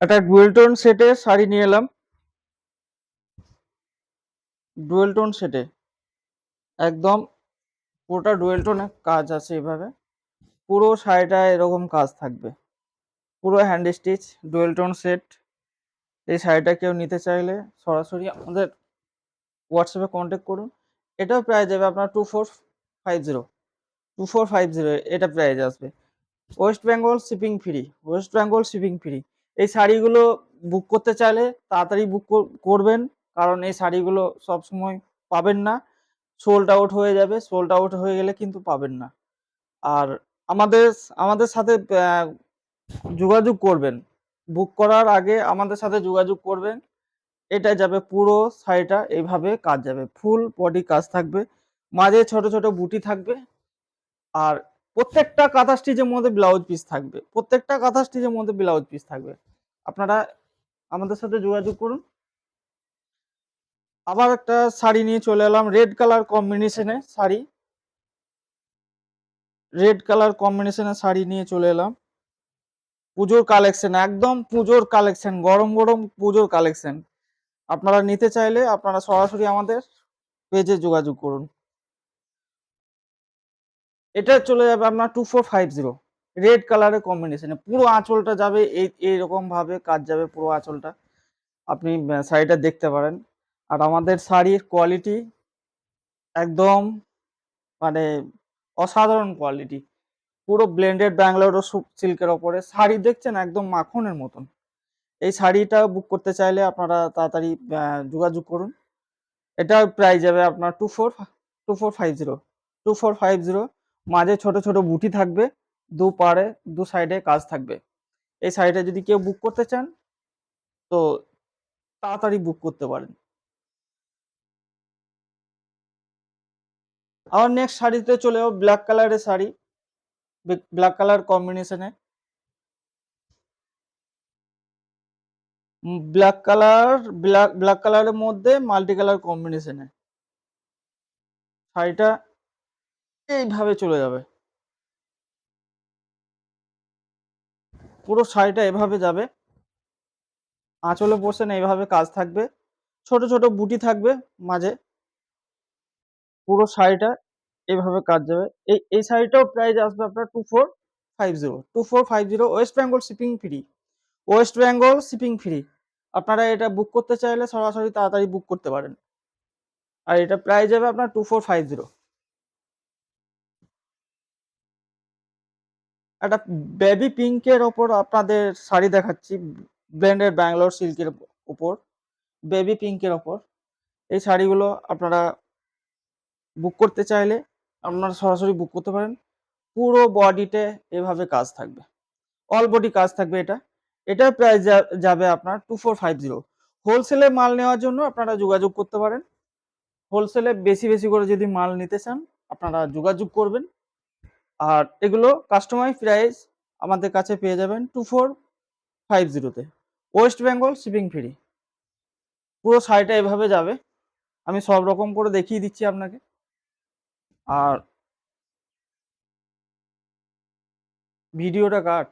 একটা dual tone সেটে শাড়ি নিয়ে এলাম। ডুয়েল টোন সেটে একদম পুরোটা ডুয়েল টোনে কাজ আছে এভাবে। পুরো শাড়িটা এরকম কাজ থাকবে। পুরো hand stitch dual tone set এই শাড়িটা কেউ নিতে চাইলে সরাসরি আমাদের হোয়াটসঅ্যাপে কন্ট্যাক্ট করুন। এটাও প্রাইস যাবে আপনার two four five zero two four five zero এটা প্রাইস আসবে। West Bengal shipping free West Bengal shipping free এই শাড়িগুলো বুক করতে চাইলে তাড়াতাড়ি বুক করবেন। কারণ এই শাড়িগুলো সব সময় পাবেন না। সোল্ড আউট হয়ে যাবে। সোল্ড আউট হয়ে গেলে কিন্তু পাবেন না। আর আমাদের আমাদের সাথে যোগাযোগ করবেন। বুক করার আগে আমাদের সাথে যোগাযোগ করবেন। এটা যাবে পুরো শাড়িটা, এইভাবে কাজ যাবে। ফুল বডি কাজ থাকবে। মাঝে ছোট ছোট বুটি থাকবে। আর প্রত্যেকটা কাঁথা স্টিচের মধ্যে ব্লাউজ পিস থাকবে, প্রত্যেকটা কাঁথা স্টিচের মধ্যে ব্লাউজ পিস থাকবে, আপনারা আমাদের সাথে যোগাযোগ করুন। আবার একটা শাড়ি নিয়ে চলে এলাম রেড কালার কম্বিনেশনে শাড়ি। রেড কালার কম্বিনেশনে শাড়ি নিয়ে চলে এলাম। পুজোর কালেকশন একদম পুজোর কালেকশন গরম গরম পুজোর কালেকশন আপনারা নিতে চাইলে আপনারা সরাসরি আমাদের পেজে যোগাযোগ করুন। এটা চলে যাবে আপনার two four five zero red কালারের কম্বিনেশনে পুরো আঁচলটা যাবে এই, এইরকম ভাবে কাজ যাবে পুরো আঁচলটা। আপনি শাড়িটা দেখতে পারেন। আর আমাদের শাড়ির কোয়ালিটি একদম মানে অসাধারণ কোয়ালিটি পুরো ব্লেন্ডেড ব্যাঙ্গালোর সিল্কের ওপরে। শাড়ি দেখছেন একদম মাখনের মতন। এই শাড়িটা বুক করতে চাইলে আপনারা তাড়াতাড়ি যোগাযোগ করুন। এটা প্রাইস যাবে আপনার two four two four five zero two four five zero মাঝে ছোট ছোট বুটি থাকবে, দু পাড়ে, দু সাইডে কাজ থাকবে। এই শাড়িটা যদি কেউ বুক করতে চান, তো তাড়াতাড়ি বুক করতে পারেন। আবার নেক্সট শাড়িতে চলে যাব ব্ল্যাক কালারের শাড়ি ব্ল্যাক কালার কম্বিনেশনে ব্ল্যাক কালার ব্ল্যাক ব্ল্যাক কালারের মধ্যে মাল্টি কালার কম্বিনেশনে শাড়িটা এইভাবে চলে যাবে। পুরো শাড়িটা এভাবে যাবে। আঁচলে পোর্শন এইভাবে কাজ থাকবে। ছোট ছোট বুটি থাকবে মাঝে। পুরো শাড়িটা এইভাবে কাজ যাবে। এই এই শাড়িটাও প্রাইস আসবে আপনার two four five zero two four five zero West Bengal shipping free West Bengal shipping free আপনারা এটা বুক করতে চাইলে সরাসরি তাড়াতাড়ি বুক করতে পারেন। আর এটা প্রাইস যাবে আপনার টু ফোর ফাইভ জিরো একটা বেবি পিঙ্কের ওপর আপনাদের শাড়ি দেখাচ্ছি ব্র্যান্ডের ব্যাঙ্গালোর সিল্কের উপর বেবি পিঙ্কের ওপর। এই শাড়িগুলো আপনারা বুক করতে চাইলে আপনারা সরাসরি বুক করতে পারেন। পুরো বডিতে এভাবে কাজ থাকবে। অল বডি কাজ থাকবে এটা। এটার প্রাইস যাবে আপনার টু ফোর ফাইভ জিরো হোলসেলে মাল নেওয়ার জন্য আপনারা যোগাযোগ করতে পারেন। হোলসেলে বেশি বেশি করে যদি মাল নিতে চান, আপনারা যোগাযোগ করবেন। আর এগুলো কাস্টমাইজ প্রাইস আমাদের কাছে পেয়ে যাবেন টু ফোর ফাইভ জিরোতে ওয়েস্ট বেঙ্গল শিপিং ফ্রি পুরো শাড়িটা এভাবে যাবে। আমি সব রকম করে দেখিয়ে দিচ্ছি আপনাকে। আর ভিডিওটা কাট।